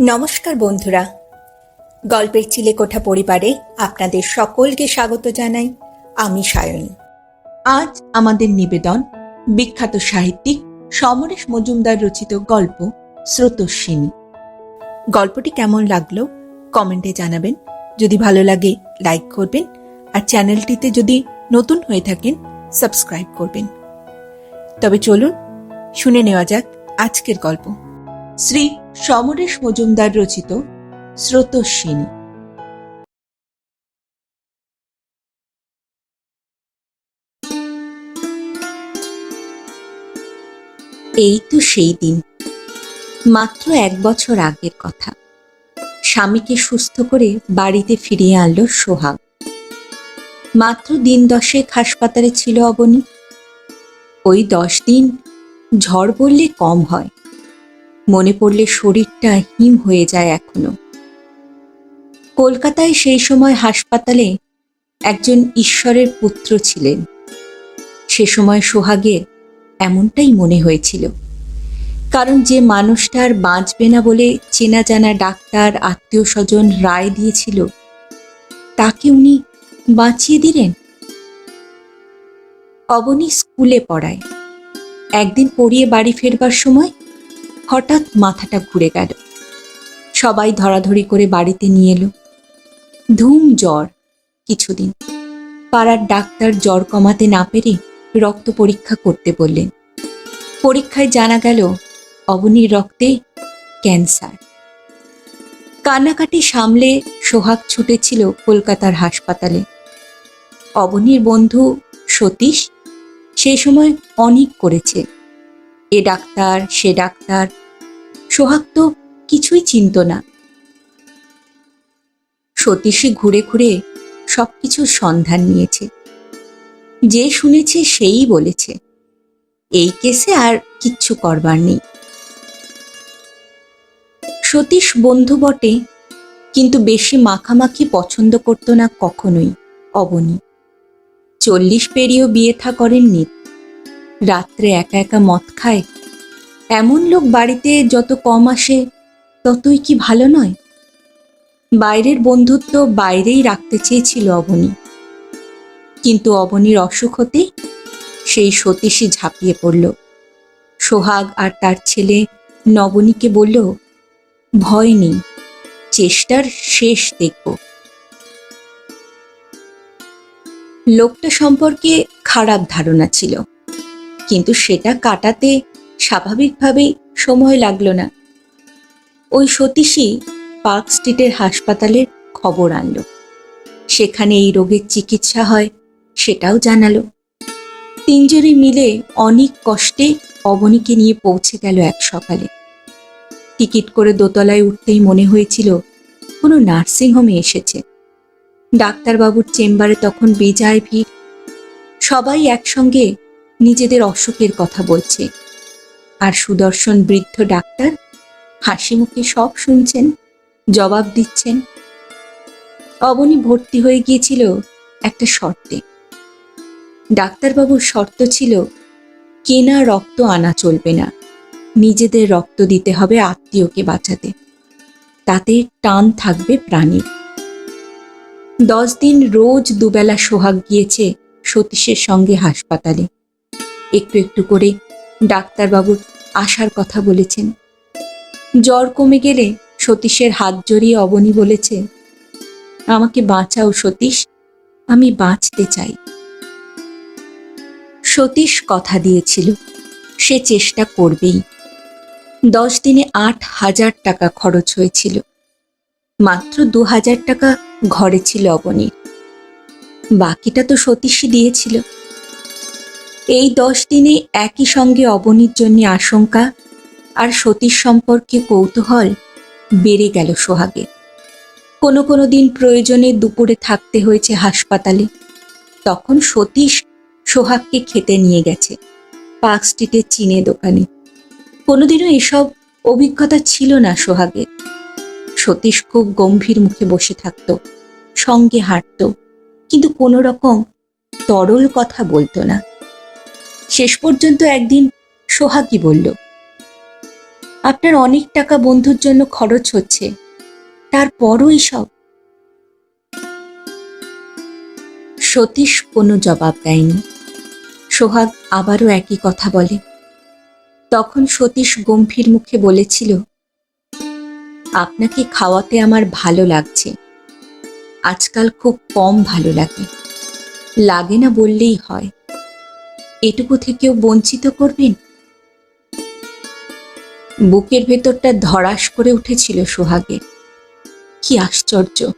নমস্কার বন্ধুরা। গল্পের চিলেকোঠা পরিবারে আপনাদের সকলকে স্বাগত জানাই আমি সায়নী। আজ আমাদের নিবেদন বিখ্যাত সাহিত্যিক সমরেশ মজুমদার রচিত গল্প স্রোতস্বিনী। গল্পটি কেমন লাগল কমেন্টে জানাবেন। যদি ভালো লাগে, লাইক করবেন আর চ্যানেলটিতে যদি নতুন হয়ে থাকেন, সাবস্ক্রাইব করবেন। তবে চলুন, শুনে নেওয়া যাক আজকের গল্প। শ্রী সমরেশ মজুমদার রচিত স্রোতস্বিনী। এই তো সেই দিন। মাত্র এক বছর আগের কথা। স্বামীকে সুস্থ করে বাড়িতে ফিরিয়ে আনলো সোহাগ। মাত্র দিন দশেক হাসপাতালে ছিল অবনী। ওই দশ দিন ঝড় বললে কম হয়। মনে পড়লে শরীরটা হিম হয়ে যায় এখনও। কলকাতায় সেই সময় হাসপাতালে একজন ঈশ্বরের পুত্র ছিলেন। সে সময় সোহাগের এমনটাই মনে হয়েছিল। কারণ যে মানুষটা আর বাঁচবে না বলে চেনা জানা ডাক্তার আত্মীয় স্বজন রায় দিয়েছিল, তাকে উনি বাঁচিয়ে দিলেন। অবনী স্কুলে পড়ায়। একদিন পড়িয়ে বাড়ি ফেরবার সময় হঠাৎ মাথাটা ঘুরে গেল। সবাই ধরাধরি করে বাড়িতে নিয়ে এলো। ধুম জ্বর কিছুদিন। পাড়ার ডাক্তার জ্বর কমাতে না পেরে রক্ত পরীক্ষা করতে বললেন। পরীক্ষায় জানা গেল, অবনীর রক্তে ক্যান্সার। কান্নাকাটি সামলে সোহাগ ছুটেছিল কলকাতার হাসপাতালে। অবনীর বন্ধু সতীশ সেই সময় অনেক করেছে। এ ডাক্তার, সে ডাক্তার। সোহাগ তো কিছুই চিনত না। সতীশী ঘুরে ঘুরে সবকিছুর সন্ধান নিয়েছে। যে শুনেছে সেই বলেছে। এই কেসে আর কিচ্ছু করবার নেই। সতীশ বন্ধু বটে, কিন্তু বেশি মাখামাখি পছন্দ করতো না কখনোই অবনী। চল্লিশ পেরিয়েও বিয়ে থা করেননি রাত্রে একা একা মদ খায়? এমন লোক বাড়িতে যত কম আসে, ততই কি ভালো নয়? বাইরের বন্ধুত্ব বাইরেই রাখতে চেয়েছিল অবনী। কিন্তু অবনীর অসুখ হতে সেই সতীশই ঝাঁপিয়ে পড়ল। সোহাগ আর তার ছেলে নবনীকে বলল, ভয় নেই, চেষ্টার শেষ দেখব। লোকটা সম্পর্কে খারাপ ধারণা ছিল। কিন্তু সেটা কাটাতে স্বাভাবিকভাবেই সময় লাগল না। ওই সতীশই পার্ক স্ট্রিটের হাসপাতালের খবর আনলো। সেখানে এই রোগের চিকিৎসা হয় সেটাও জানালো। তিনজনে মিলে অনেক কষ্টে অবনীকে নিয়ে পৌঁছে গেল এক সকালে। টিকিট করে দোতলায় উঠতেই মনে হয়েছিল কোনো নার্সিংহোমে এসেছে। ডাক্তারবাবুর চেম্বারে তখন বেজায় ভিড়। সবাই একসঙ্গে নিজেদের অসুখের কথা বলছে। আর সুদর্শন বৃদ্ধ ডাক্তার হাসি মুখে সব শুনছেন, জবাব দিচ্ছেন। অবনী ভর্তি হয়ে গিয়েছিল একটা শর্তে। ডাক্তারবাবুর শর্ত ছিল, কেনা রক্ত আনা চলবে না। নিজেদের রক্ত দিতে হবে আত্মীয়কে বাঁচাতে। তাতে টান থাকবে প্রাণীর। দশ দিন রোজ দুবেলা সোহাগ গিয়েছে সতীশের সঙ্গে হাসপাতালে। একটু একটু করে ডাক্তারবাবুর আসার কথা বলেছেন। জ্বর কমে গেলে সতীশের হাত জড়িয়ে অবনী বলেছে, আমাকে বাঁচাও সতীশ, আমি বাঁচতে চাই। সতীশ কথা দিয়েছিল, সে চেষ্টা করবেই। দশ দিনে আট হাজার টাকা খরচ হয়েছিল। মাত্র দু হাজার টাকা ঘরে ছিল অবনীর। বাকিটা তো সতীশই দিয়েছিল। এই দশ দিনে একই সঙ্গে অবনীর জন্য আশঙ্কা আর সতীশ সম্পর্কে কৌতূহল বেড়ে গেল সোহাগে। কোনো কোনো দিন প্রয়োজনে দুপুরে থাকতে হয়েছে হাসপাতালে। তখন সতীশ সোহাগকে খেতে নিয়ে গেছে, পার্ক স্ট্রিটের চিনে দোকানে। কোনোদিনও এসব অভিজ্ঞতা ছিল না সোহাগের সতীশ খুব গম্ভীর মুখে বসে থাকতো, সঙ্গে হাঁটত, কিন্তু কোনো রকম তরল কথা বলতো না। শেষ পর্যন্ত একদিন সোহাগই বলল, আপনার অনেক টাকা বন্ধুর জন্য খরচ হচ্ছে, তারপরও সব সতীশ কোনো জবাব দেয়নি। সোহাগ আবারও একই কথা বলে। তখন সতীশ গম্ভীর মুখে বলেছিল, আপনাকে খাওয়াতে আমার ভালো লাগছে। আজকাল খুব কম ভালো লাগে। লাগে না বললেই হয়। এটুকু থেকেও বঞ্চিত করবেন? বুকের ভেতরটা ধরাস করে উঠেছিল সোহাগের কি আশ্চর্য।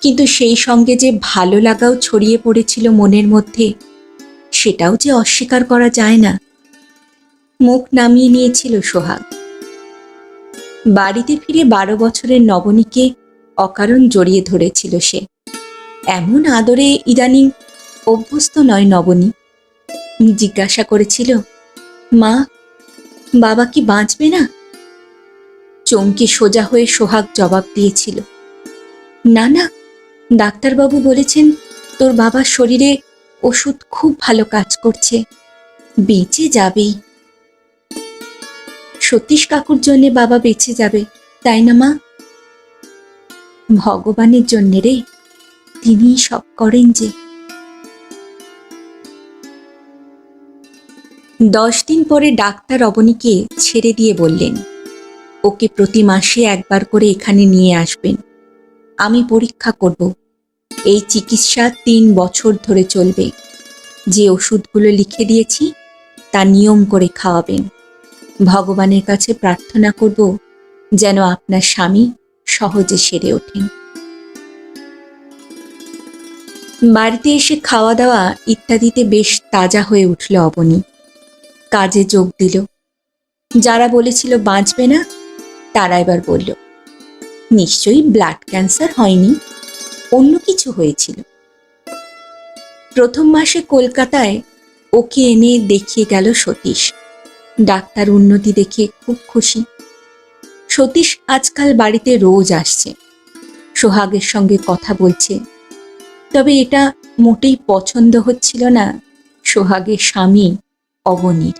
কিন্তু সেই সঙ্গে যে ভালো লাগাও ছড়িয়ে পড়েছিল মনের মধ্যে, সেটাও যে অস্বীকার করা যায় না। মুখ নামিয়ে নিয়েছিল সোহাগ। বাড়িতে ফিরে বারো বছরের নবনীকে অকারণ জড়িয়ে ধরেছিল সে। এমন আদরে ইদানিং অভ্যস্ত নয় নবনী। জিজ্ঞাসা করেছিল, মা, বাবা কি বাঁচবে না? চমকে সোজা হয়ে সোহাগ জবাব দিয়েছিল, না না, ডাক্তারবাবু বলেছেন তোর বাবার শরীরে ওষুধ খুব ভালো কাজ করছে, বেঁচে যাবেই। সতীশ কাকুর জন্যে বাবা বেঁচে যাবে, তাই না, মা? ভগবানের জন্যে রে, তিনিই সব করেন যে। দশ দিন পরে ডাক্তার অবনীকে ছেড়ে দিয়ে বললেন, ওকে প্রতি মাসে একবার করে এখানে নিয়ে আসবেন। আমি পরীক্ষা করব। এই চিকিৎসা তিন বছর ধরে চলবে। যে ওষুধগুলো লিখে দিয়েছি, তা নিয়ম করে খাওয়াবেন। ভগবানের কাছে প্রার্থনা করব যেন আপনার স্বামী সহজে সেরে ওঠেন। বাড়িতে এসে খাওয়া দাওয়া ইত্যাদিতে বেশ তাজা হয়ে উঠল অবনী। কাজে যোগ দিল। যারা বলেছিল, বাঁচবে না, তারা এবার বলল, নিশ্চয়ই ব্লাড ক্যান্সার হয়নি, অন্য কিছু হয়েছিল। প্রথম মাসে কলকাতায় ওকে এনে দেখিয়ে গেল সতীশ। ডাক্তার উন্নতি দেখে খুব খুশি। সতীশ আজকাল বাড়িতে রোজ আসছে। সোহাগের সঙ্গে কথা বলছে। তবে এটা মোটেই পছন্দ হচ্ছিল না সোহাগের স্বামী। অবনীর।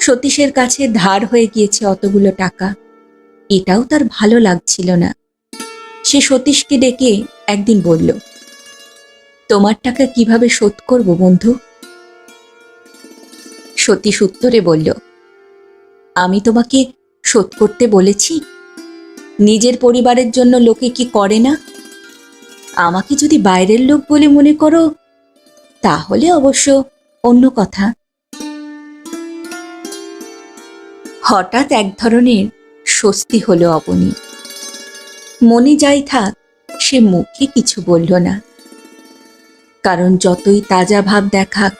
সতীশের কাছে ধার হয়ে গিয়েছে অতগুলো টাকা। এটাও তার ভালো লাগছিল না। সে সতীশকে ডেকে একদিন বলল, তোমার টাকা কীভাবে শোধ করব বন্ধু? সতীশ উত্তরে বলল, আমি তোমাকে শোধ করতে বলেছি। নিজের পরিবারের জন্য লোকে কি করে না? আমাকে যদি বাইরের লোক বলে মনে করো, তাহলে অবশ্য অন্য কথা। হঠাৎ এক ধরনের স্বস্তি হলো অবনী। মনে যাই থাক, সে মুখে কিছু বলল না। কারণ যতই তাজা ভাব দেখাক,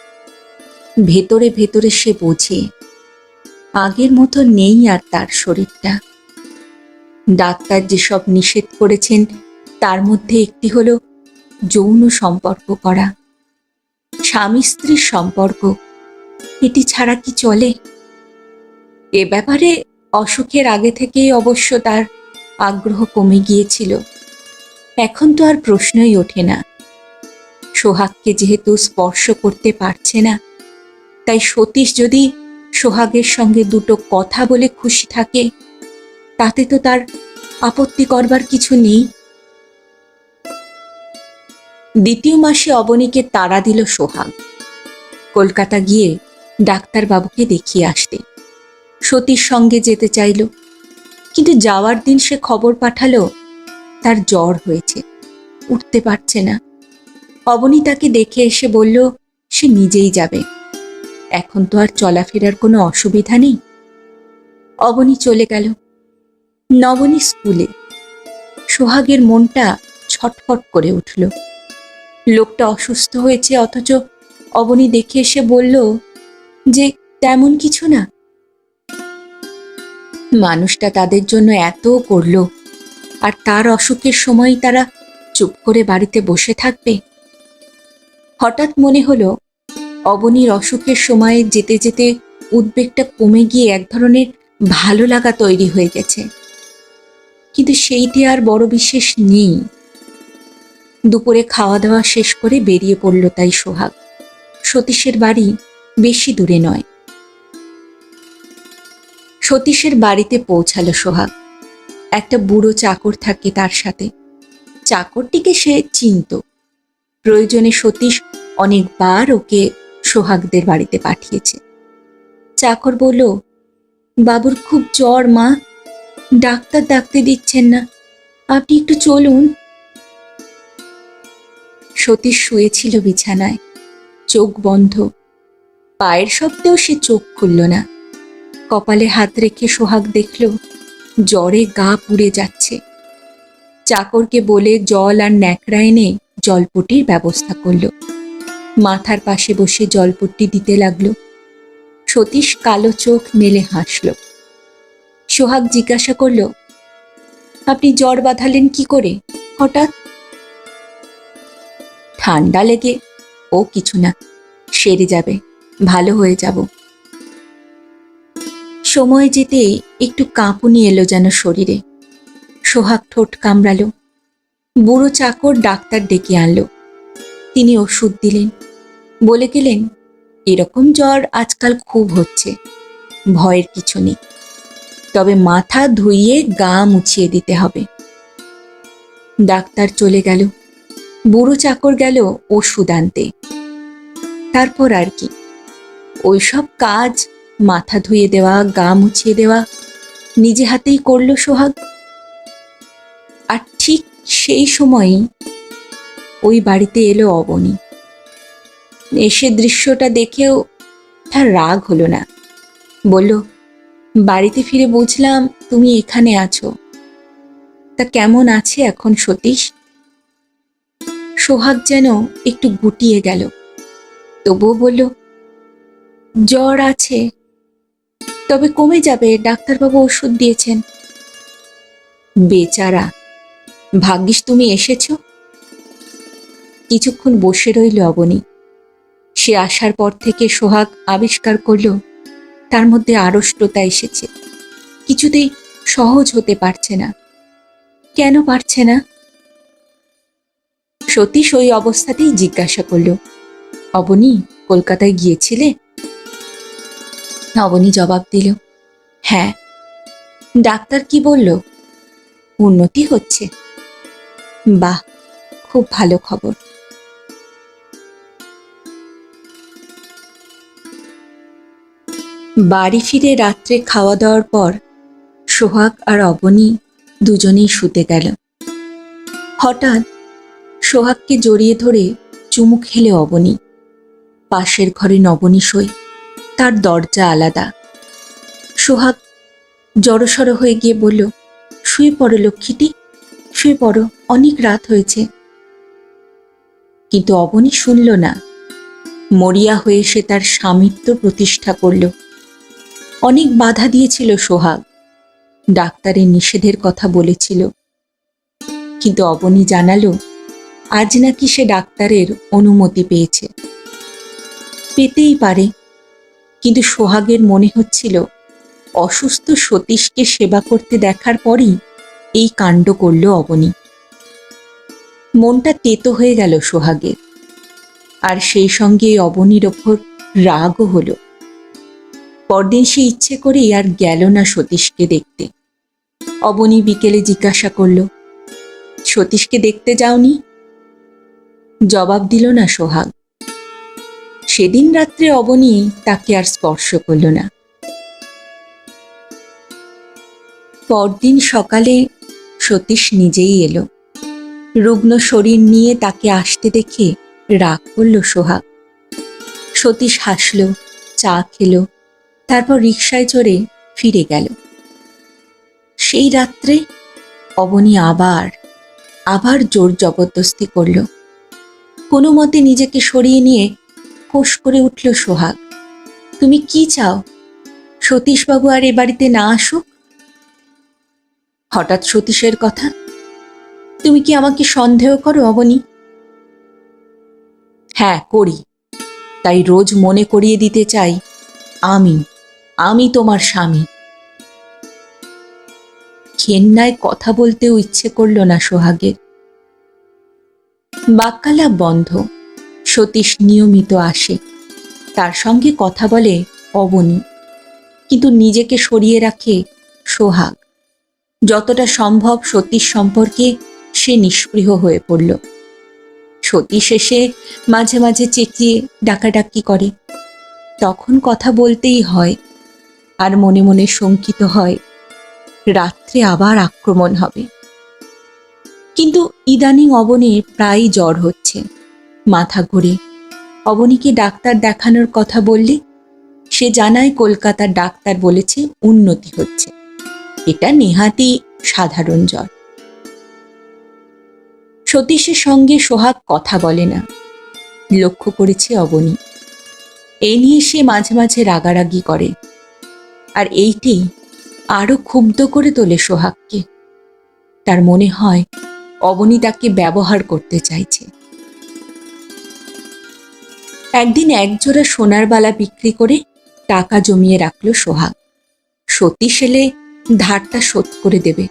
ভেতরে ভেতরে সে বোঝে, আগের মতো নেই আর তার শরীরটা। ডাক্তার যেসব নিষেধ করেছেন, তার মধ্যে একটি হলো যৌন সম্পর্ক করা। স্বামী স্ত্রীর সম্পর্ক, এটি ছাড়া কি চলে? এ ব্যাপারে অসুখের আগে থেকেই অবশ্য তার আগ্রহ কমে গিয়েছিল। এখন তো আর প্রশ্নই ওঠে না। সোহাগকে যেহেতু স্পর্শ করতে পারছে না, তাই সতীশ যদি সোহাগের সঙ্গে দুটো কথা বলে খুশি থাকে, তাতে তো তার আপত্তি করবার কিছু নেই। দ্বিতীয় মাসে অবনীকে তাড়া দিল সোহাগ। কলকাতা গিয়ে ডাক্তারবাবুকে দেখিয়ে আসতে। সতীর সঙ্গে যেতে চাইল। কিন্তু যাওয়ার দিন সে খবর পাঠালো, তার জ্বর হয়েছে, উঠতে পারছে না। অবনী তাকে দেখে এসে বলল, সে নিজেই যাবে। এখন তো আর চলাফেরার কোনো অসুবিধা নেই। অবনী চলে গেল। নবনী স্কুলে। সোহাগের মনটা ছটফট করে উঠল। লোকটা অসুস্থ হয়েছে, অথচ অবনী দেখে এসে বলল যে, তেমন কিছু না। মানুষটা তাদের জন্য এত করল। আর তার অসুখের সময় তারা চুপ করে বাড়িতে বসে থাকবে। হঠাৎ মনে হলো, অবনীর অসুখের সময়ে যেতে যেতে উদ্বেগটা কমে গিয়ে এক ধরনের ভালো লাগা তৈরি হয়ে গেছে। কিন্তু সেইটি আর বড় বিশেষ নেই। দুপুরে খাওয়া দাওয়া শেষ করে বেরিয়ে পড়ল তাই সোহাগ। সতীশের বাড়ি বেশি দূরে নয়। সতীশের বাড়িতে পৌঁছালো সোহাগ। একটা বুড়ো চাকর থাকে তার সাথে। চাকরটিকে সে চিনত। প্রয়োজনে সতীশ অনেকবার ওকে সোহাগদের বাড়িতে পাঠিয়েছে। চাকর বলল, বাবুর খুব জ্বর, মা। ডাক্তার ডাকতে দিচ্ছেন না। আপনি একটু চলুন। সতীশ শুয়েছিল বিছানায়। চোখ বন্ধ। পায়ের শব্দেও সে চোখ খুলল না। কপালে হাত রেখে সোহাগ দেখল, জ্বরে গা পুড়ে যাচ্ছে। চাকরকে বলে জল আর ন্যাকড়া এনে জলপটির ব্যবস্থা করল। মাথার পাশে বসে জলপট্টি দিতে লাগল। সতীশ কালো চোখ মেলে হাসল। সোহাগ জিজ্ঞাসা করল, আপনি জ্বর বাঁধালেন কি করে, হঠাৎ? ঠান্ডা লেগে, ও কিছু না, সেরে যাবে, ভালো হয়ে যাব। সময় যেতে একটু কাঁপুনি এলো যেন শরীরে। সোহাগ ঠোঁট কামড়ালো। বুড়ো চাকর ডাক্তার ডেকে আনলো। তিনি ওষুধ দিলেন। বলে গেলেন, এরকম জ্বর আজকাল খুব হচ্ছে। ভয়ের কিছু নেই। তবে মাথা ধুইয়ে গা মুছিয়ে দিতে হবে। ডাক্তার চলে গেল। বুড়ো চাকর গেল ওষুধ আনতে। তারপর আর কি। ওইসব কাজ মাথা ধুয়ে দেওয়া, গা মুছিয়ে দেওয়া, নিজে হাতেই করল সোহাগ। আর ঠিক সেই সময়ই ওই বাড়িতে এলো অবনী। এসে দৃশ্যটা দেখেও তার রাগ হলো না। বলল, বাড়িতে ফিরে বুঝলাম তুমি এখানে আছো। তা কেমন আছে এখন সতীশ? সোহাগ যেন একটু গুটিয়ে গেল। তবুও বলল, জ্বর আছে তবে কমে যাবে, ডাক্তারবাবু ওষুধ দিয়েছেন। বেচারা, ভাগ্যিস তুমি এসেছ। কিছুক্ষণ বসে রইল অবনী। সে আসার পর থেকে সোহাগ আবিষ্কার করল, তার মধ্যে আড়ষ্টতা এসেছে। কিছুতেই সহজ হতে পারছে না। কেন পারছে না? সতীশ ওই অবস্থাতেই জিজ্ঞাসা করল, অবনী, কলকাতায় গিয়েছিলে? অবনী জবাব দিল হ্যাঁ। ডাক্তার কি বলল, উন্নতি হচ্ছে। বাহ, খুব ভালো খবর। বাড়ি ফিরে রাত্রে খাওয়া দাওয়ার পর সোহাগ আর অবনী দুজনেই শুতে গেল। হঠাৎ সোহাগকে জড়িয়ে ধরে চুমু খেলে অবনী। পাশের ঘরে নবনী শোয় তার দরজা আলাদা। সোহাগ জড়সড় হয়ে গিয়ে বলল, শুয়ে পড়ো লক্ষ্মীটি, শুয়ে পড়ো, অনেক রাত হয়েছে। কিন্তু অবনী শুনল না। মরিয়া হয়ে সে তার স্বামিত্ব প্রতিষ্ঠা করল। অনেক বাধা দিয়েছিল সোহাগ। ডাক্তারের নিষেধের কথা বলেছিল। কিন্তু অবনী জানালো, আজ নাকি সে ডাক্তারের অনুমতি পেয়েছে। পেতেই পারে। কিন্তু সোহাগের মনে হচ্ছিল, অসুস্থ সতীশকে সেবা করতে দেখার পরই এই কাণ্ড করল অবনী। মনটা তেতো হয়ে গেল সোহাগের। আর সেই সঙ্গে অবনীর ওপর রাগও হলো। পরদিন সে ইচ্ছে করেই আর গেল না সতীশকে দেখতে। অবনী বিকেলে জিজ্ঞাসা করল, সতীশকে দেখতে যাওনি? জবাব দিল না সোহাগ। সেদিন রাত্রে অবনী তাকে আর স্পর্শ করল না। পরদিন সকালে সতীশ নিজেই এলো। রুগ্ন শরীর নিয়ে তাকে আসতে দেখে রাগ করল সোহাগ। সতীশ হাসল, চা খেলো, তারপর রিকশায় চড়ে ফিরে গেল। সেই রাত্রে অবনী আবার আবার জোর জবরদস্তি করল। কোনো মতে নিজেকে সরিয়ে নিয়ে ফোঁস করে উঠল সোহাগ। তুমি কি চাও? সতীশবাবু আর এ বাড়িতে না আসুক? হঠাৎ সতীশের কথা, তুমি কি আমাকে সন্দেহ করো, অবনী? হ্যাঁ করি। তাই রোজ মনে করিয়ে দিতে চাই, আমি আমি তোমার স্বামী। ঘেন্নায় কথা বলতেও ইচ্ছে করল না সোহাগের। বাক্যালাপ বন্ধ। সতীশ নিয়মিত আসে। তার সঙ্গে কথা বলে অবনী। কিন্তু নিজেকে সরিয়ে রাখে সোহাগ। যতটা সম্ভব সতীশ সম্পর্কে সে নিষ্পৃহ হয়ে পড়ল। সতীশ এসে মাঝে মাঝে চেঁচিয়ে ডাকাডাকি করে। তখন কথা বলতেই হয় আর মনে মনে শঙ্কিত হয়, রাত্রে আবার আক্রমণ হবে। কিন্তু ইদানিং অবনীর প্রায়ই জ্বর হচ্ছে। মাথা ঘুরে। অবনীকে ডাক্তার দেখানোর কথা বললে সে জানায় কলকাতার ডাক্তার বলেছে উন্নতি হচ্ছে। এটা নেহাতি সাধারণ জ্বর। সতীশের সঙ্গে সোহাগ কথা বলে না। লক্ষ্য করেছে অবনী। এই নিয়ে সে মাঝে মাঝে রাগারাগি করে। আর এইটি আরও ক্ষুব্ধ করে তোলে সোহাগকে। তার মনে হয় অবনী তাকে ব্যবহার করতে চাইছে। একদিন একজোড়া সোনার বালা বিক্রি করে টাকা জমিয়ে রাখল সোহাগ। সতীশ এলে ধারটা শোধ করে দেবে।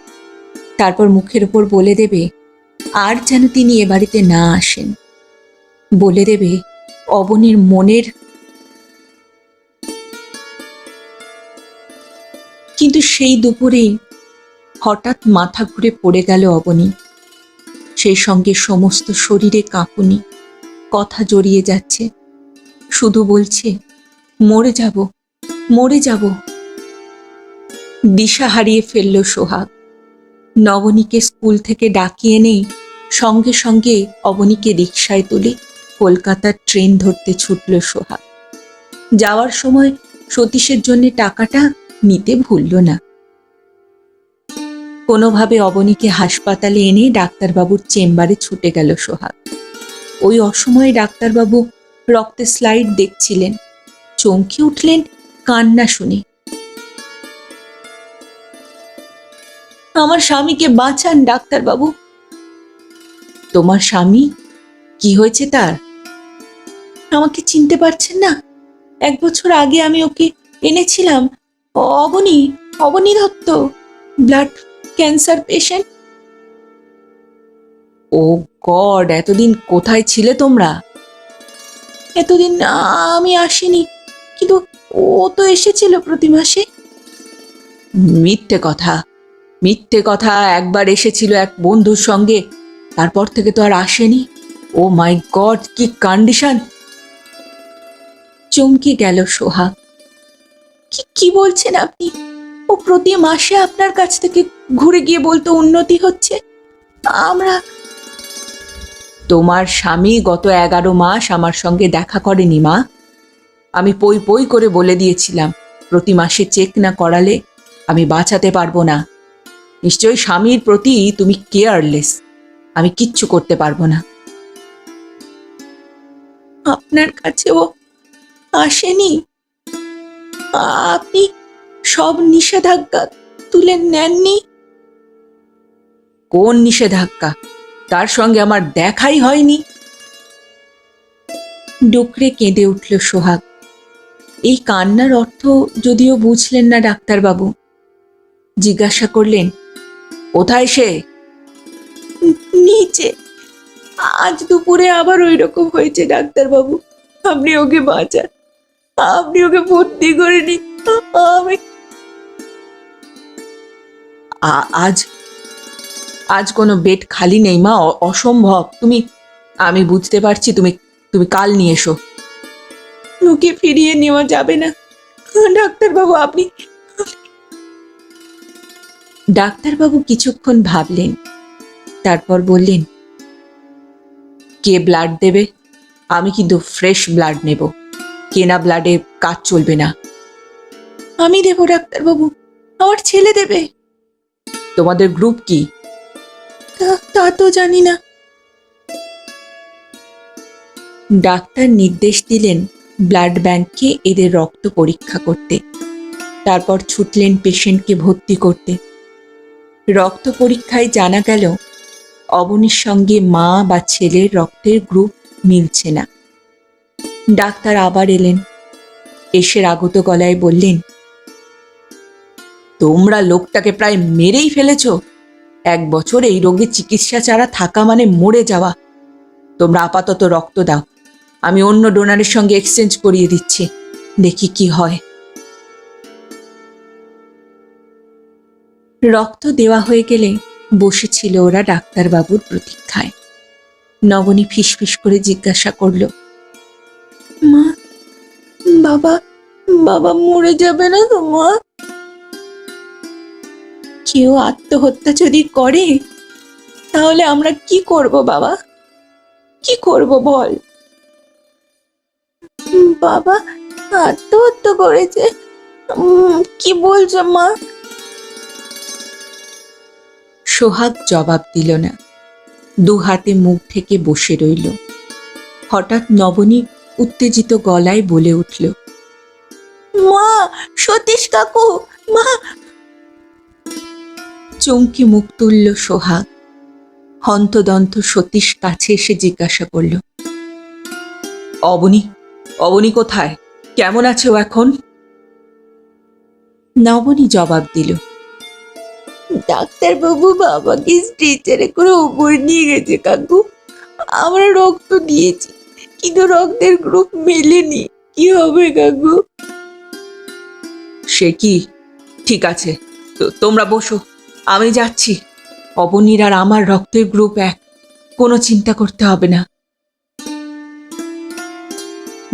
তারপর মুখের ওপর বলে দেবে, আর যেন তিনি এ বাড়িতে না আসেন। বলে দেবে, অবনীর মনের কিন্তু সেই দুপুরেই হঠাৎ মাথা ঘুরে পড়ে গেল অবনী। সেই সঙ্গে সমস্ত শরীরে কাঁপুনি, কথা জড়িয়ে যাচ্ছে। শুধু বলছে, মরে যাব মরে যাব। দিশা হারিয়ে ফেলল সোহাগ। নবনীকে স্কুল থেকে ডাকিয়ে নেই সঙ্গে সঙ্গে অবনীকে রিকশায় তুলে কলকাতার ট্রেন ধরতে ছুটল সোহাগ। যাওয়ার সময় সতীশের জন্য টাকাটা নিতে ভুলল না। কোনোভাবে অবনীকে হাসপাতালে এনে ডাক্তারবাবুর চেম্বারে ছুটে গেল সোহাগ। ওই অসময়ে ডাক্তারবাবু রক্তের স্লাইড দেখছিলেন। চমকে উঠলেন কান্না শুনে। আমার স্বামীকে বাঁচান, ডাক্তারবাবু। তোমার স্বামী? কি হয়েছে তার? আমাকে চিনতে পারছেন না। এক বছর আগে আমি ওকে এনেছিলাম। Abani Abani Dutta, blood cancer patient. Oh God, এতদিন কোথায় ছিলে তোমরা? এতদিন আমি আসিনি। কিন্তু ও তো এসেছিল প্রতি মাসে। মিথ্যে কথা। মিথ্যে কথা একবার এসেছিল এক বন্ধুর সঙ্গে। তারপর থেকে তো আর আসেনি। ও মাই গড কি কন্ডিশন চমকে গেল সোহাগ কি কি বলছেন আপনি? ও প্রতি মাসে আপনার কাছ থেকে ঘুরে গিয়ে বলতো উন্নতি হচ্ছে? আমরা তোমার স্বামী গত এগারো মাস আমার সঙ্গে দেখা করেনি, মা। আমি পই পই করে বলে দিয়েছিলাম, প্রতি মাসে চেক না করালে আমি বাঁচাতে পারব না। নিশ্চয়ই স্বামীর প্রতি তুমি কেয়ারলেস আমি কিচ্ছু করতে পারব না। আপনার কাছেও আসেনি? আপনি সব নিষেধাজ্ঞা তুলে নেননি? কোন নিষেধাজ্ঞা? তার সঙ্গে আমার দেখাই হয়নি। ডুকরে কেঁদে উঠল সোহাগ। এই কান্নার অর্থ যদিও বুঝলেন না ডাক্তারবাবু। জিজ্ঞাসা করলেন কোথায় সে? নিচে। আজ দুপুরে আবার ওই রকম হয়েছে ডাক্তারবাবু। আপনি ওকে বাঁচান। আপনি ওকে ভর্তি করে নিন। আমি আ- আজ আজ কোনো বেড খালি নেই মা অসম্ভব। তুমি, আমি বুঝতে পারছি, তুমি তুমি কাল নিয়ে এসো। ওকে ফিরিয়ে নেওয়া যাবে না। ডাক্তারবাবু, আপনি ডাক্তারবাবু কিছুক্ষণ ভাবলেন, তারপর বললেন, কে ব্লাড দেবে? আমি কিন্তু ফ্রেশ ব্লাড নেব। কেনা ব্লাডে কাজ চলবে না। আমি দেব, ডাক্তারবাবু। আমার ছেলে দেবে। তোমাদের গ্রুপ কি? তা, তো জানি না। ডাক্তার নির্দেশ দিলেন ব্লাড ব্যাংকে এদের রক্ত পরীক্ষা করতে। তারপর ছুটলেন পেশেন্টকে ভর্তি করতে। রক্ত পরীক্ষায় জানা গেল, অবনীর সঙ্গে মা বা ছেলের রক্তের গ্রুপ মিলছে না। ডাক্তার আবার এলেন, এসে আগত গলায় বললেন, তোমরা লোকটাকে প্রায় মেরেই ফেলেছ। এক বছর এই রোগের চিকিৎসা ছাড়া থাকা মানে মরে যাওয়া। তোমরা আপাতত রক্ত দাও। আমি অন্য ডোনারের সঙ্গে এক্সচেঞ্জ করিয়ে দিচ্ছি। দেখি কি হয়। রক্ত দেওয়া হয়ে গেলে বসেছিল ওরা ডাক্তারবাবুর প্রতীক্ষায়। নবনী ফিসফিস করে জিজ্ঞাসা করল, মা, বাবা বাবা মরে যাবে না তো, মা? কেউ আত্মহত্যা যদি করে তাহলে আমরা কি করব বাবা? কি করব বল? বাবা আত্মহত্যা করেছে। কি বলছো মা? সোহাগ জবাব দিল না। দু হাতে মুখ থেকে বসে রইল। হঠাৎ নবনী উত্তেজিত গলায় বলে উঠল মা সতীশ কাকু মা চমকি মুখ তুলল সোহাগ। হন্তদন্ত সতীশ কাছে এসে জিজ্ঞাসা করল, অবনী অবনী কোথায়? কেমন আছে ও এখন নবনী জবাব দিল, ডাক্তারবাবু বাবাকে স্ট্রেচারে করে উপরে নিয়ে গেছে কাকু। আমরা রক্ত দিয়েছি, কিন্তু রক্তের গ্রুপ মেলেনি। কি হবে কাকু? সে কি? ঠিক আছে তোমরা বসো। আমি যাচ্ছি। অবনীর আর আমার রক্তের গ্রুপ এক। কোনো চিন্তা করতে হবে না।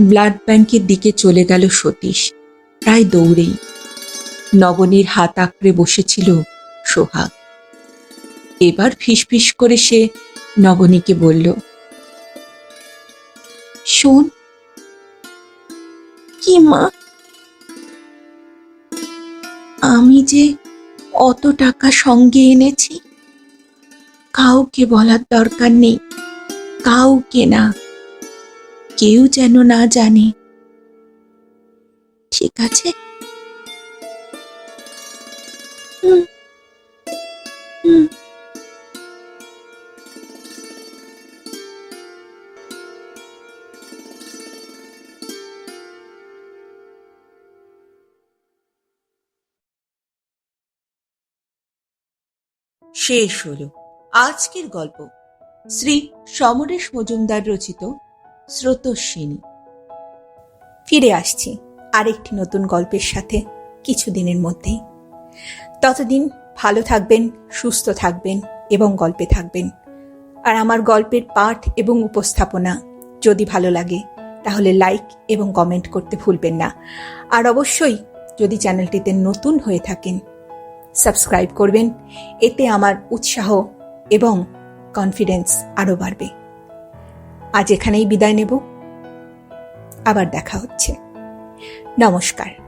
ব্লাড ব্যাংকের দিকে চলে গেল সতীশ। প্রায় দৌড়েই। নবনীর হাত আঁকড়ে বসেছিল সোহাগ। এবার ফিসফিস করে সে নবনীকে বলল, শোন, কি মা? আমি যে অত টাকা সঙ্গে এনেছি? কাউকে বলার দরকার নেই। কাউকে না। কেউ যেন না জানে। ঠিক আছে? হুম। হুম। শেষ হল। আজকের গল্প। শ্রী সমরেশ মজুমদার রচিত স্রোতস্বিনী। ফিরে আসছি আরেকটি নতুন গল্পের সাথে কিছুদিনের মধ্যেই। ততদিন ভালো থাকবেন, সুস্থ থাকবেন এবং গল্পে থাকবেন। আর আমার গল্পের পাঠ এবং উপস্থাপনা যদি ভালো লাগে, তাহলে লাইক এবং কমেন্ট করতে ভুলবেন না। আর অবশ্যই যদি চ্যানেলটিতে নতুন হয়ে থাকেন সাবস্ক্রাইব করবেন। এতে আমার উৎসাহ এবং কনফিডেন্স আরও বাড়বে। আজ এখানেই বিদায় নেব। আবার দেখা হচ্ছে। নমস্কার।